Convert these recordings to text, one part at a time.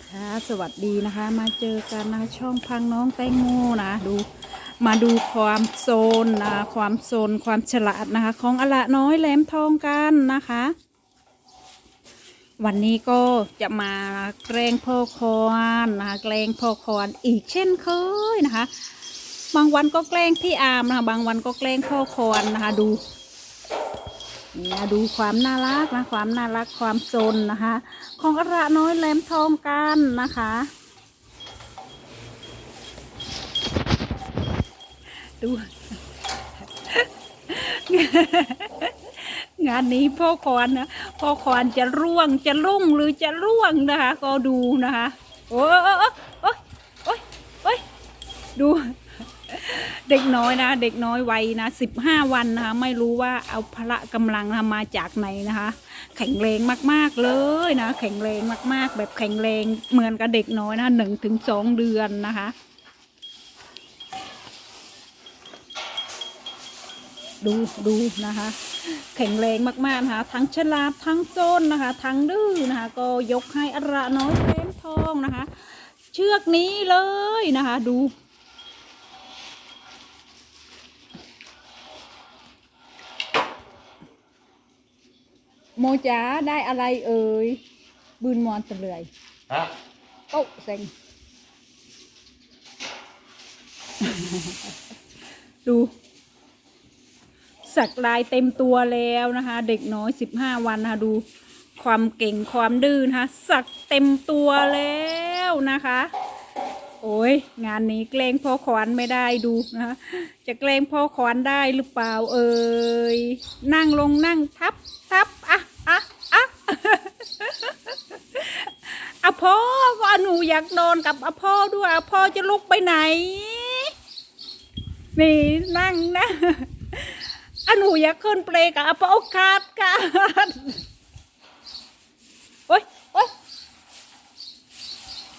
ค่ะสวัสดีนะคะ มาเจอกันนะคะช่องพังน้องแตงโมนะ ดูมาดูความโซนนะความโซนความฉลาดนะคะ ของอละน้อยแหลมทองกันนะคะ วันนี้ก็จะมาแกล้งพ่อคอนนะคะแกล้งพ่อคอนอีกเช่นเคยนะคะ บางวันก็แกล้งพี่อาร์มนะคะบางวันก็แกล้งพ่อคอนนะคะ ดู เนี่นะดูความน่ารักนะความน่ารักความโซนนะคะ ของอระน้อยแหลมทองกันนะคะ ดู งานนี้พ่อคอนนะพ่อคอนจะร่วงจะรุ่งหรือจะร่วงนะคะ ก็ดูนะคะ โอ้ยโอ้ยโอ้ยโอ้ยโอ้ยดู เด็กน้อยนะ เด็กน้อยวัยนะสิบห้าวันนะคะ ไม่รู้ว่าเอาพละกำลังนะมาจากไหนนะคะ แข็งแรงมากๆเลยนะ แข็งแรงมากๆ แบบแข็งแรงเหมือนกับเด็กน้อยนะหนึ่งถึงสองเดือนนะคะดูดูนะคะ แข็งแรงมากๆนะคะ ทั้งฉลาดทั้งโซนนะคะ ทั้งดื้อนะคะ ก็ยกให้อระน้อยเต็มทองนะคะ เชือกนี้เลยนะคะ ดู โมจ๋าได้อะไรเอ่ยบืนมอนเตะเลยฮะโอ้เซ็ง ดู สักลายเต็มตัวแล้วนะคะ เด็กน้อยสิบห้าวันนะคะดูความเก่งความดื้อนะคะสักเต็มตัวแล้วนะคะ โอ้ยงานนี้เกรงพ่อขวานไม่ได้ดูนะคะจะเกรงพ่อขวานได้หรือเปล่าเอ่ยนั่งลงนั่งทับทับอะอะอะ อะพ่อก็หนูอยากนอนกับอะพ่อด้วยอะพ่อจะลุกไปไหน นี่นั่งนะอหนูอยากขึ้นเปลกับอะพ่อขาดขาดโอ๊ยโอ๊ย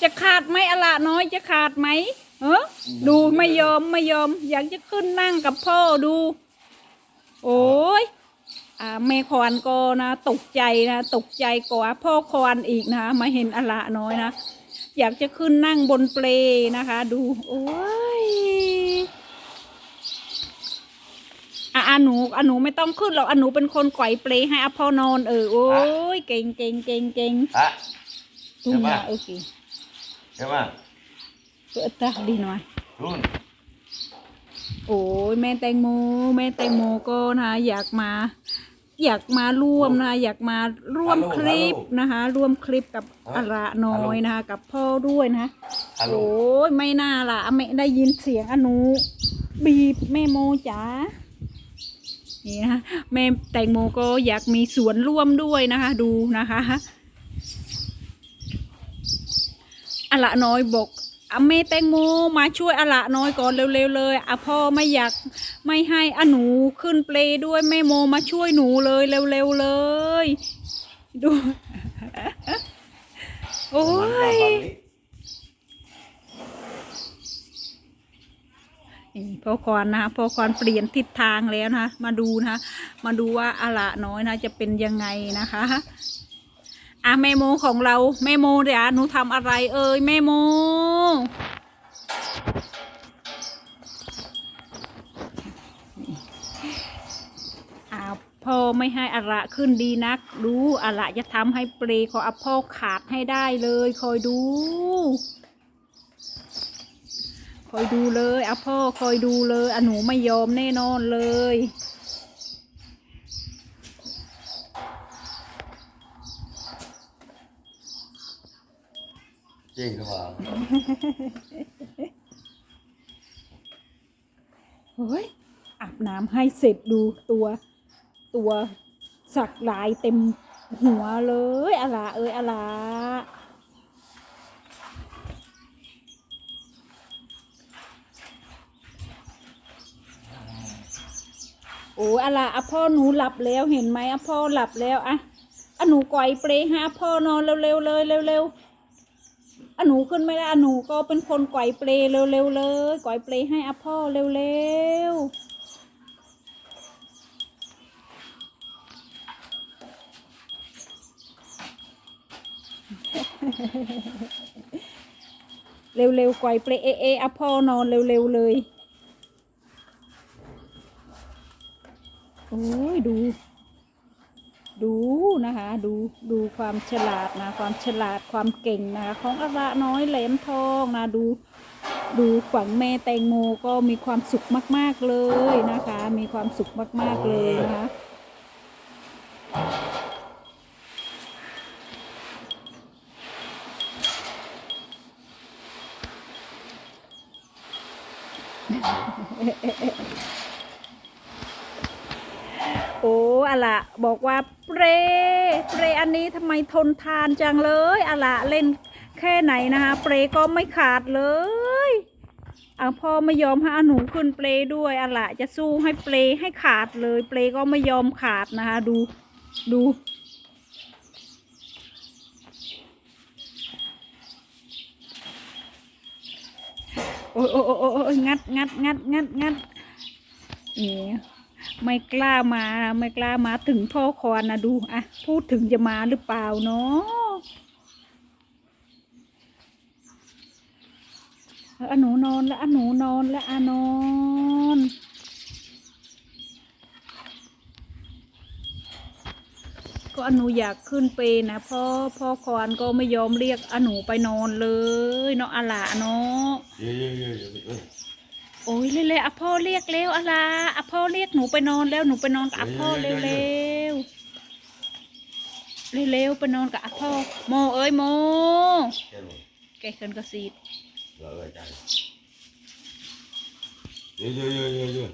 จะขาดไหมอละน้อยจะขาดไหมเออดูไม่ยอมไม่ยอม อยากจะขึ้นนั่งกับพ่อดู โอ้ย แม่ควานก็นะ ตกใจนะ ตกใจกว่าพ่อควานอีกนะมาเห็นอละน้อยนะ อยากจะขึ้นนั่งบนเปลนะคะ ดู โอ้ยอะอะหนูอะหนูไม่ต้องขึ้นหรอกอะหนูเป็นคนไกวเปลให้อะพ่อนอนเออโอ้ยเก่งเก่งเก่งเก่งฮะดูนะโอเคใช่ไหมเปิดตาดีหน่อยรุ่นโอ้ยแม่แตงโมแม่แตงโมก็นะอยากมา อยากมาร่วมนะอยากมาร่วมคลิปนะคะ ร่วมคลิปกับอาระน้อยนะคะ กับพ่อด้วยนะฮัลโหลโอ้ยไม่น่าล่ะไม่ได้ยินเสียงอนุบีบแม่โมจ๋านี่นะคะแม่แตงโมก็อยากมีส่วนร่วมด้วยนะคะ ดูนะคะอะละน้อยบอกอะแม่แตงโมมาช่วยอะละน้อยก่อนเร็วๆเลยอะพ่อไม่อยาก ไม่ให้อะหนูขึ้นเปลด้วยแม่โมมาช่วยหนูเลยเร็วๆเลย ดู โอ้ยพ่อคอนนะคะพ่อคอนเปลี่ยนทิศทางแล้วนะคะมาดูนะคะมาดูว่าอาละน้อยนะจะเป็นยังไงนะคะอะแม่โมของเราแม่โมเดี๋ยวหนูทำอะไรเอ่ยแม่โมอ่าพ่ อไม่ให้อาระขึ้นดีนัก ดูอาระจะทำให้เปลของอาพ่อขาดให้ได้เลย คอยดู คอยดูเลยอะพ่อคอยดูเลยอะหนูไม่ยอมแน่นอนเลยจริงหรือเปล่าเฮ้ยอาบน้ำให้เสร็จดูตัว ตัว สักลายเต็มหัวเลยอะละเอ้ยอะละโอ้อะละอะพ่อหนูหลับแล้วเห็นไหมอะพ่อหลับแล้วอะอะหนูก่อยเปลหาพ่อนอนเร็วๆเลยเร็วๆอะหนูขึ้นไม่ได้อะหนูก็เป็นคนก่อยเปลเร็วๆเลยก่อยเปลให้อะพ่อเร็วๆ เเร็วๆก่อยเปลเอเออะพ่อนอนเร็วๆเลย โอ้ยดู ดูนะคะ ดูดูความฉลาดนะ ความฉลาดความเก่งนะคะของอาระน้อยแหลมทองนะดูดูฝั่งแม่แตงโมก็มีความสุขมาก ๆ เลยนะคะ มีความสุขมาก ๆ เลยนะคะ โอ้อะละบอกว่าเปรเปรอันนี้ทำไมทนทานจังเลยอะละเล่นแค่ไหนนะคะ เปรก็ไม่ขาดเลยอะพ่อไม่ยอมให้อาหนูขึ้นเปรด้วยอะละจะสู้ให้เปรให้ขาดเลย เปรก็ไม่ยอมขาดนะคะ ดูดู โอ้ยโอ้ยโอ้ยงัดงัดงัดงัดงัดนี่ไม่กล้ามาไม่กล้ามาถึงพ่อคอนนะดูอะพูดถึงจะมาหรือเปล่าเนาะอออหนูนอนแล้วอหนูนอนแล้วอนอน ก็อะหนูอยากขึ้นเปรนะพ่อพ่อคอนก็ไม่ยอมเรียกอะหนูไปนอนเลยเนาะอะละเนาะเยอะเยอะเยอะเยอะเยอะโอ้ยเร็วๆอะพ่อเรียกเร็วอะไรอะพ่อเรียกหนูไปนอนแล้วหนูไปนอนกับอะพ่อเร็วๆเร็วๆไปนอนกับอะพ่อโมเอ้ยโมแค่นี้แกเคินกระซีด เหลืออะไรกันเยอะเยอ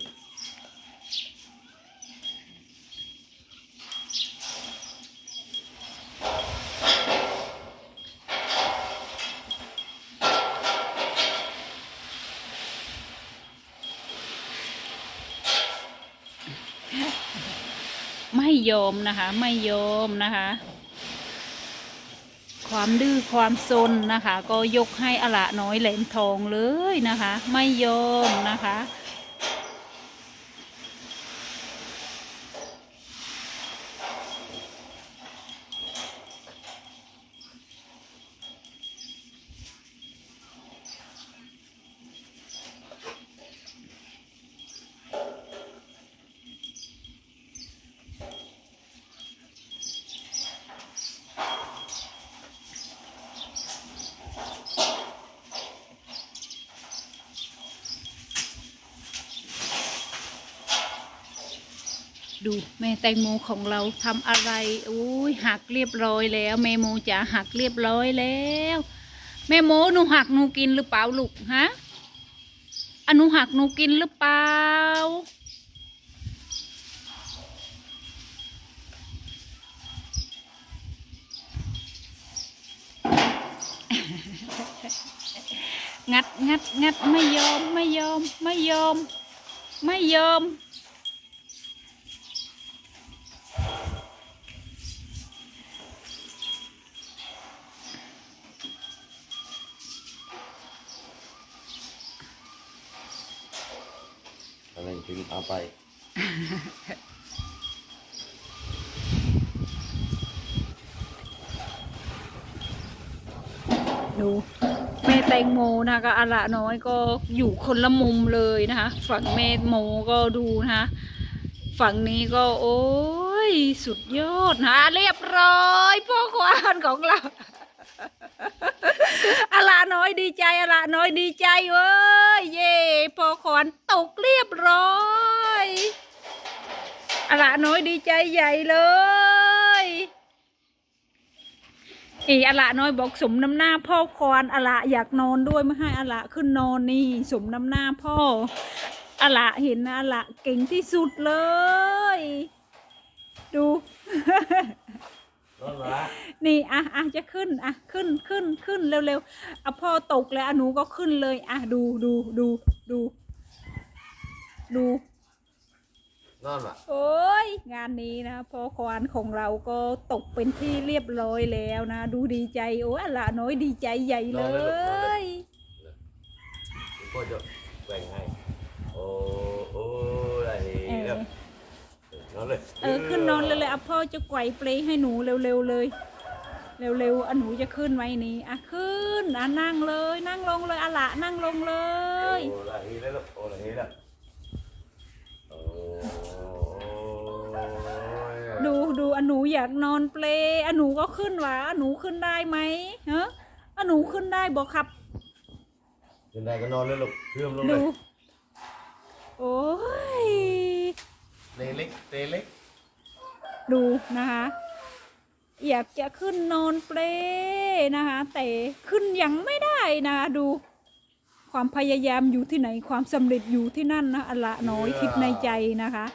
ยอะเยอะเยอะไม่ยอมนะคะ ไม่ยอมนะคะ ความดื้อความซนนะคะ ก็ยกให้อละน้อยแหลมทองเลยนะคะ ไม่ยอมนะคะ ดูแม่แตงโมของเราทำอะไรอุ้ยหักเรียบร้อยแล้วแม่โมจะหักเรียบร้อยแล้ว แม่โมหนูหักหนูกินหรือเปล่าลูกฮะอะหนูหักหนูกินหรือเปล่างัดงัดงัดไม่ยอมไม่ยอมไม่ยอมไม่ยอม ถึงเอาไป ดูแม่แตงโมนะคะก็อะละน้อยก็อยู่คนละมุมเลยนะคะ ฝั่งแม่โมก็ดูนะคะฝั่งนี้ก็โอ้ย สุดยอดนะเรียบร้อยพ่อควานของเรา อะละน้อยดีใจอะละน้อยดีใจเว้ยเย่พ่อควานตกเรียบร้อยอะละน้อยดีใจใหญ่เลยอีอะละน้อยบอกสมน้ำหน้าพ่อคอนอะละอยากนอนด้วยไม่ให้อะละขึ้นนอนนี่สมน้ำหน้าพ่ออะละเห็นนะอะละเก่งที่สุดเลย ดู รอดละนี่อะอะจะขึ้นอะขึ้นขึ้นขึ้นเร็วๆอะพ่อตกแล้วอะหนูก็ขึ้นเลยอะดูดูดูดูดูรอดละโอ้ยงานนี้นะพ่อควานของเราก็ตกเป็นที่เรียบร้อยแล้วนะ ดูดีใจโอ้ยอะละน้อยดีใจใหญ่เลยพ่อจะแบ่งให้โอ้โอ้อะไรเออเรียบ นอนเลยเออขึ้นนอนเลยเลยอะพ่อจะไกวเปลให้หนูเร็วๆเลย เร็วๆอะหนูจะขึ้นไหมนี่อะขึ้นอะนั่งเลย นั่งลงเลยอะละนั่งลงเลยโอ้ละฮีแล้วลูกโอ้ละฮีแล้วโอ้ยดูดูอะหนูอยากนอนเปลอะหนูก็ขึ้นหวะอะหนูขึ้นได้ไหมฮะอะหนูขึ้นได้บอกครับขึ้นได้ก็นอนเลยลูกเชื่อมลงเลดูย โอ้ย เตเล็กเตเล็ก ดูนะคะ อยากจะขึ้นนอนเปลนะคะ แต่ขึ้นยังไม่ได้นะคะดู ความพยายามอยู่ที่ไหนความสำเร็จอยู่ที่นั่นนะอะละน้อยคิดในใจนะคะ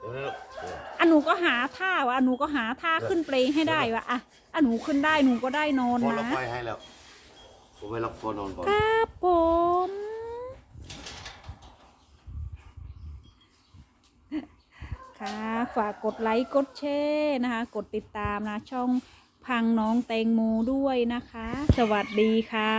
เดี๋ยวนะลูกเดี๋ยวอะหนูก็หาท่าวะอะหนูก็หาท่าขึ้นเปลให้ได้วะอะอะหนูขึ้นได้หนูก็ได้นอนพอเรานะ ไปให้แล้วผมไปล็อกพอนอนก่อน ครับผม ค่ะฝากกดไลค์กดแชร์นะคะ กดติดตามนะช่องพังน้องแตงโมด้วยนะคะ สวัสดีค่ะ